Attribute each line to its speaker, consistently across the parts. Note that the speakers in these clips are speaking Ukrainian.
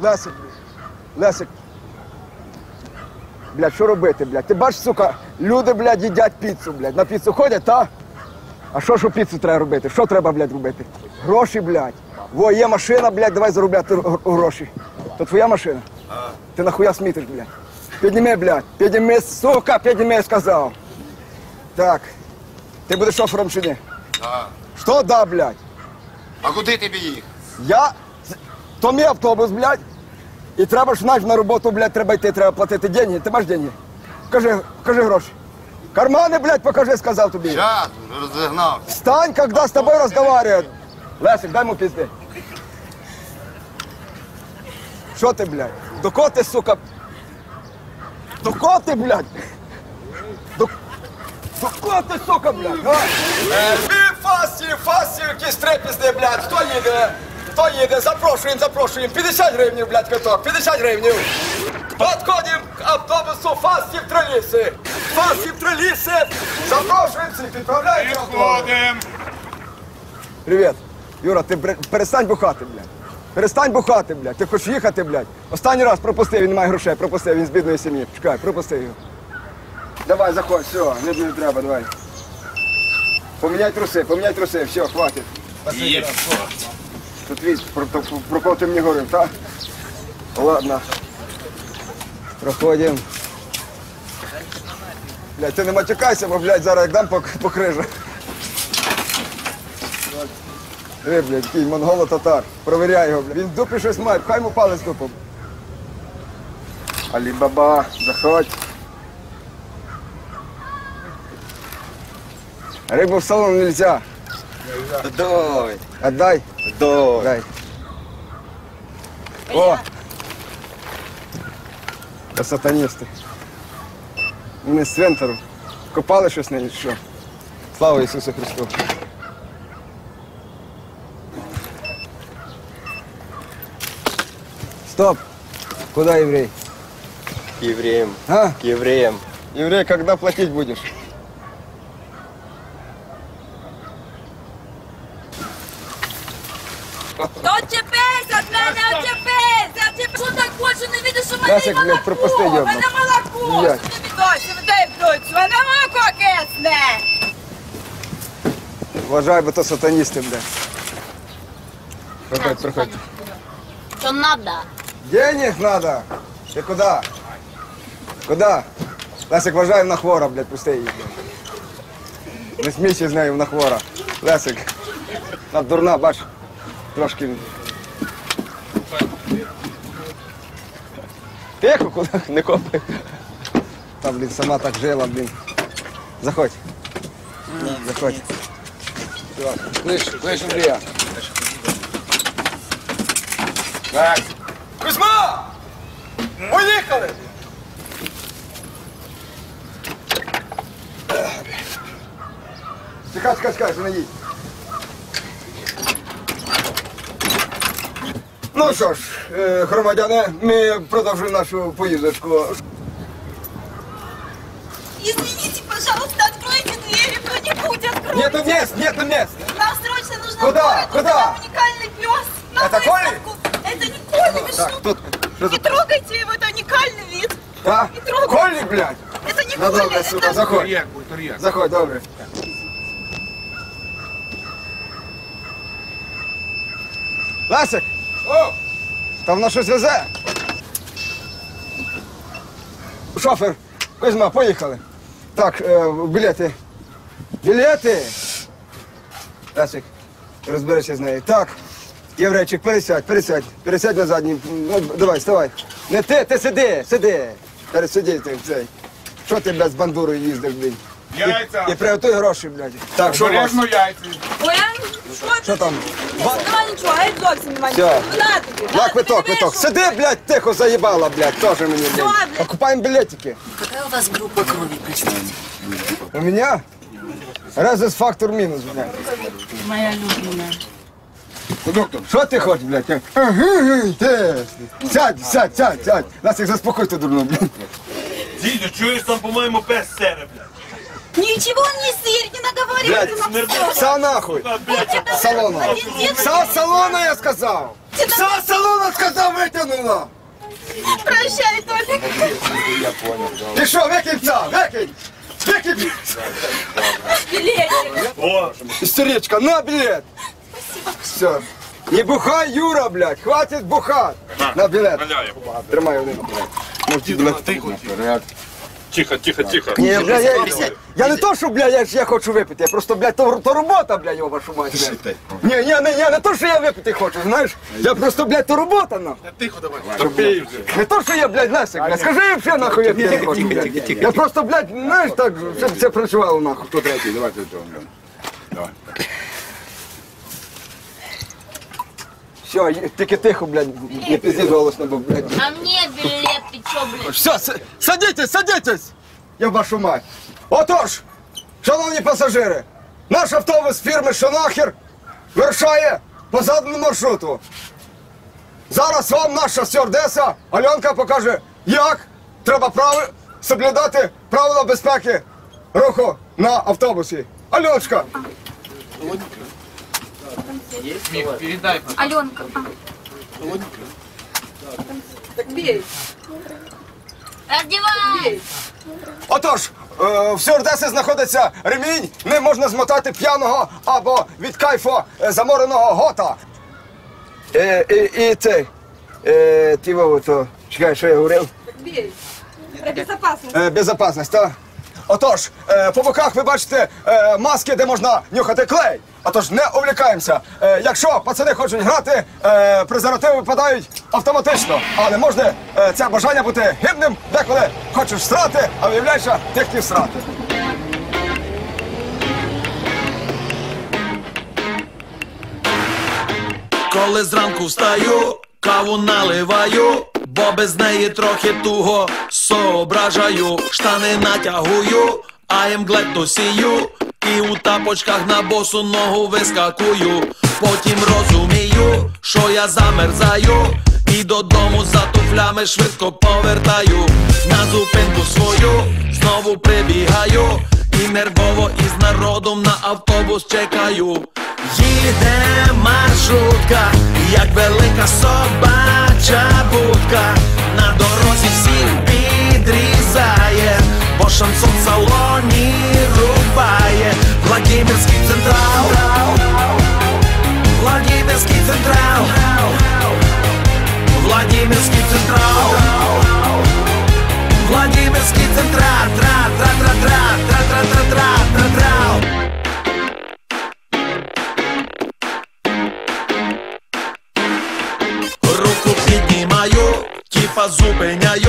Speaker 1: Лесик, Лесик. Блядь, що робити, блядь? Ти бачиш, сука, люди, блядь, їдять піцу, блядь. На піцу ходять, та? А що ж у піцу треба робити? Що треба, блядь, робити? Гроші, блядь. Во, є машина, блядь, давай заробляти гроші. То твоя машина? Ти нахуя смітиш, блядь? Підніми, блядь, підніми, сука, підніми, сказав. Так. Ти будеш шофером чи ні?
Speaker 2: Да.
Speaker 1: Що да, блядь?
Speaker 2: А куди тобі їх?
Speaker 1: Я. То мій автобус, блядь. І треба ж знаєш, на роботу, блядь, треба йти, треба платити деньги. Ти маєш деньги? Кажи, кажи гроші. Кармани, блядь, покажи, сказав тобі.
Speaker 2: Сейчас, уже розігнався.
Speaker 1: Встань, когда с тобой разговаривают. Лесик, дай ему пизды. Що ти, блядь? До кого ти, сука? До кого ти, блядь? До, до кого ти, сука, блядь? А? Е, фасі, фасі, якісь три пізди, блядь. Хто їде? Хто їде? Запрошуємо, запрошуємо. 50 гривень, блядь, квиток. 50 гривень. Подходим к автобусу фастів Троліси. Фастів Троліси. Запрошуємо всіх, відправляємо.
Speaker 3: Підходим.
Speaker 1: Привіт. Юра, ти бре- перестань бухати, блядь. Перестань бухати, блядь. Ти хочеш їхати, блядь. Останній раз пропустив, він не має грошей, пропустив, він з бідної сім'ї. Чекай, пропустив його. Давай, заходь, все, не, не треба, давай. Поміняй труси, поміняй труси, все, хватить.
Speaker 3: Є.
Speaker 1: Тут віз, про, про, про кого ти мені говорив, так? Ладно. Проходимо. Блядь, ти не матюкайся, бо, блядь, зараз як дам по, по крижах. Диви, блядь, який монголо-татар. Провіряй його, блядь. Він в дупі щось має, пхай йому палець дупом. Алі-баба, заходь. Рибу в салон нельзя.
Speaker 2: Давай,
Speaker 1: Отдай.
Speaker 2: давай.
Speaker 1: Дай. О! Це сатаністи. Вони з цвинтару. Копали щось на що? Слава Ісусу Христу. Стоп! Куда еврей?
Speaker 2: К евреям,
Speaker 1: А?
Speaker 2: к евреям.
Speaker 1: Еврей, когда платить будешь?
Speaker 4: Та Отчепись від мене, отчепись! Отчепись! Що так хоче, не видиш, що в мене
Speaker 1: Лесик,
Speaker 4: є
Speaker 1: блядь, пропусти,
Speaker 4: молоко! В мене молоко!
Speaker 1: Блядь.
Speaker 4: Що тобі досі, дай вдуть! В мене молоко кисне!
Speaker 1: Вважай, бо то сатаністи, бля. Проходь, проходь.
Speaker 4: Що надо?
Speaker 1: Денег надо. Ты куда? Куда? Лесик, вважаємо на хвора, блядь, пусти її, блядь. Не смійся з нею на хвора. Лесик. Вона дурна, бач. Трошки. Тихо, куди? Не копай. Та, блін, сама так жила, блін. Заходь. Заходь. Слышь, слышь, Андрія. Так. Кузьма! Поїхали! Чекай, чекай, чекай, що не їдь. Ну що ж, е, громадяни, ми продовжуємо нашу поїздочку.
Speaker 4: Извините, пожалуйста, откройте двери, кто-нибудь откройте!
Speaker 1: Нету мест, нету мест!
Speaker 4: Нам срочно нужно
Speaker 1: Куда?
Speaker 4: в город,
Speaker 1: Куда?
Speaker 4: нам уникальный пес! На
Speaker 1: Это Коля?
Speaker 4: выставку. Это не Коля, вы
Speaker 1: Так,
Speaker 4: что?
Speaker 1: тут, що
Speaker 4: Не
Speaker 1: тут?
Speaker 4: трогайте его, это уникальный вид!
Speaker 1: А?
Speaker 4: Не трогай.
Speaker 1: Колі, блядь!
Speaker 4: Это не
Speaker 1: Ну
Speaker 4: Коля,
Speaker 1: добре, сука,
Speaker 4: это...
Speaker 1: заходь.
Speaker 3: Тур'як, будь тур'як.
Speaker 1: Заходь, добре. Ласик! О! Там воно щось везе. Шофер, Кузьма, поїхали. Так, е, білети. Білети! Ласик, розберися з нею. Так, єврейчик, пересядь, пересядь, пересядь на задній. Ну, давай, вставай. Не ти, ти сиди, сиди. Пересиди ти цей. Що ти, блядь, з бандурою їздиш, блін?
Speaker 3: Яйця.
Speaker 1: І приготуй гроші, блядь. Так, що у вас?
Speaker 3: Яйця.
Speaker 4: Ой, я... Що
Speaker 1: Що там?
Speaker 4: Нема нічого, геть зовсім нема
Speaker 1: Все.
Speaker 4: нічого. На тобі,
Speaker 1: На
Speaker 4: на,
Speaker 1: квиток,
Speaker 4: ти
Speaker 1: квиток. Сиди, блядь, тихо заїбала, блядь, тоже мені, блядь.
Speaker 4: блядь?
Speaker 1: Покупаем билетики.
Speaker 5: Какая у вас группа крови, простите?
Speaker 1: У меня резус фактор минус, блядь.
Speaker 5: Моя любимая.
Speaker 1: Ну, доктор, що ти хочеш, блядь? Я- Ага, ти. Сядь, сядь, сядь, сядь. Нас їх заспокойте, дурно, блядь.
Speaker 6: Дідю, чуєш там, по-моєму, пес сере, бля.
Speaker 4: Ничего он не сырь, не наговаривай на
Speaker 1: Са нахуй! Салона! сал салона, я сказал! сал салона, сказал, вытянула!
Speaker 4: Прощай, Толик!
Speaker 1: Я понял, да. Ты что, выкинь, Са, выкинь! Выкинь!
Speaker 4: Билетик!
Speaker 3: О!
Speaker 1: Истеричка, на билет! Спасибо. Все. Не бухай, Юра, блядь, хватит бухать! На, на
Speaker 3: билет.
Speaker 1: Тримай, Олег. Можете, блядь,
Speaker 3: ну, ты тихо, тихо, тихо.
Speaker 1: Ні, бля, я, я не то, що, бля, я, ж- я хочу випити, я просто, блядь, то, то робота, бля, його вашу мать, блядь. Ні, ні, не, ні, не то, що я випити хочу, знаєш, я просто, блядь, то робота, ну.
Speaker 3: Тихо давай. Топій вже.
Speaker 1: Не то, що я, блядь, Лесик, блядь, скажи їм, я нахуй я п'яний хочу, блядь. Я просто, блядь, знаєш, так, щоб це працювало, нахуй.
Speaker 3: Хто третій? Давайте цього. Давай.
Speaker 1: Все, тільки тихо, блядь, не пиздіть голосно, бо, блядь.
Speaker 4: А мне билет, ты чё, блядь?
Speaker 1: Все, с- садитесь, садитесь! Я вашу мать. Отож, шановні пасажири, наш автобус фірми Шонахер вирушає по заданому маршруту. Зараз вам наша стюардеса Альонка покаже, як треба прави... соблюдати правила безпеки руху на автобусі. Альоночка,
Speaker 4: Аленка. Раздевай!
Speaker 1: Отож, е, в стюардеси знаходиться ремінь, не можна змотати п'яного або від кайфу е, замореного гота. Е, і, і це, е, ти Вова, то, чекай, що я говорив?
Speaker 6: Про безопасность.
Speaker 1: Е, безопасність, так? Отож, е, по боках ви бачите е, маски, де можна нюхати клей. Отож, не увлікаємося. Е, якщо пацани хочуть грати, е, презервативи випадають автоматично. Але можна е, це бажання бути гибним, деколи хочеш срати, а виявляєшся, ти хотів срати.
Speaker 7: Коли зранку встаю, каву наливаю, бо без неї трохи туго соображаю, штани натягую, I am glad to see you І у тапочках на босу ногу вискакую, потім розумію, що я замерзаю, і додому за туфлями швидко повертаю, на зупинку свою знову прибігаю, і нервово із народом на автобус чекаю. Їде маршрутка, як велика собача будка, Владимирський централ, Владимирський централ, тра тра тра тра тра тра тра тра тра тра Руку піднімаю, тіпа зупиняю, і в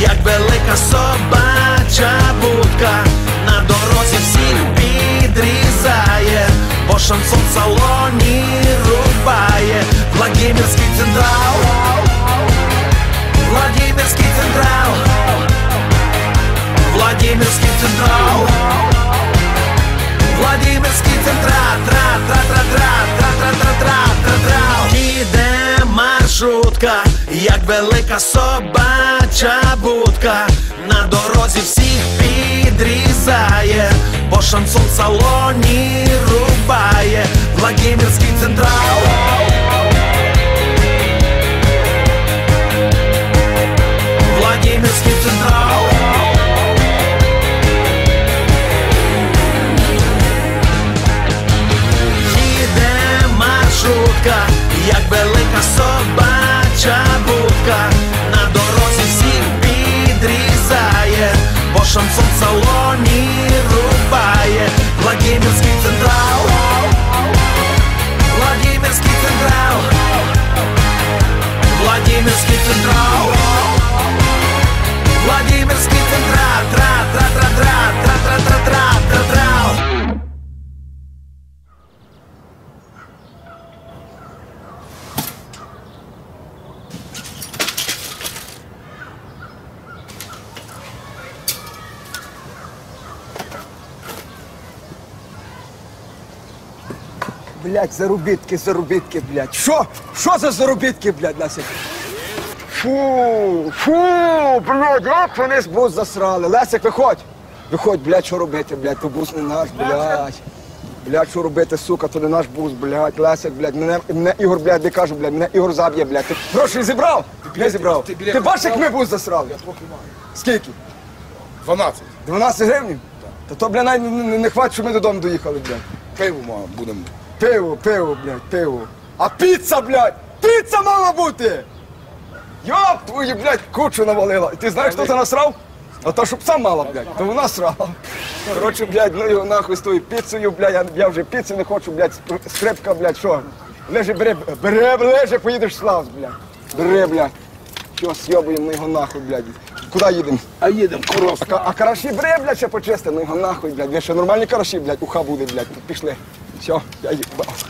Speaker 7: як велика собача будка, на дорозі всіх підрізає, бо шансон в салоні рубає, Владимирський централ, Владимирський централ, Владимирський централ, Владимирський централ, тра тра тра тра тра тра тра тра тра. Тра маршрутка, як велика собача будка, на дорозі всіх підрізає, бо шансон в салоні рубає, Владимирський централ.
Speaker 1: Блядь, заробітки, заробітки, блядь. Що? Що за заробітки, блядь, Лесик? Фу, фу, блядь, як вони з бус засрали. Лесик, виходь. Виходь, блядь, що робити, блядь, то бус не наш, блядь. Блядь, що робити, сука, то не наш бус, блядь, Лесик, блядь, мене, мене Ігор, блядь, не кажу, блядь, мене Ігор заб'є, блядь. Ти гроші зібрав? Не зібрав. Ти бачиш, як ми бус засрали? Скільки?
Speaker 3: 12.
Speaker 1: 12 гривень? Та то, блядь, навіть не, не, не хватить, що ми додому доїхали, блядь.
Speaker 3: Пиво ма- будемо.
Speaker 1: Пиво, пиво, блядь, пиво. А піца, блядь! Піца мала бути! Йоп, твою, блядь, кучу навалила. І ти знаєш, хто це насрав? А то, щоб сам мала, блядь, то вона срала. Коротше, блядь, ну його нахуй з тою піцею, блядь, я, я вже піци не хочу, блядь, скрипка, блядь, що? Лежи, бери, бери, лежи, поїдеш в Славс, блядь. Бери, блядь. Що, сьобуємо ми його нахуй, блядь. Куди їдемо?
Speaker 3: А їдемо корос.
Speaker 1: А, а караші бери, блядь, ще почисти, ну його нахуй, блядь. Ви ще нормальні караші, блядь, уха буде, блядь. Пішли. Все, я їбав.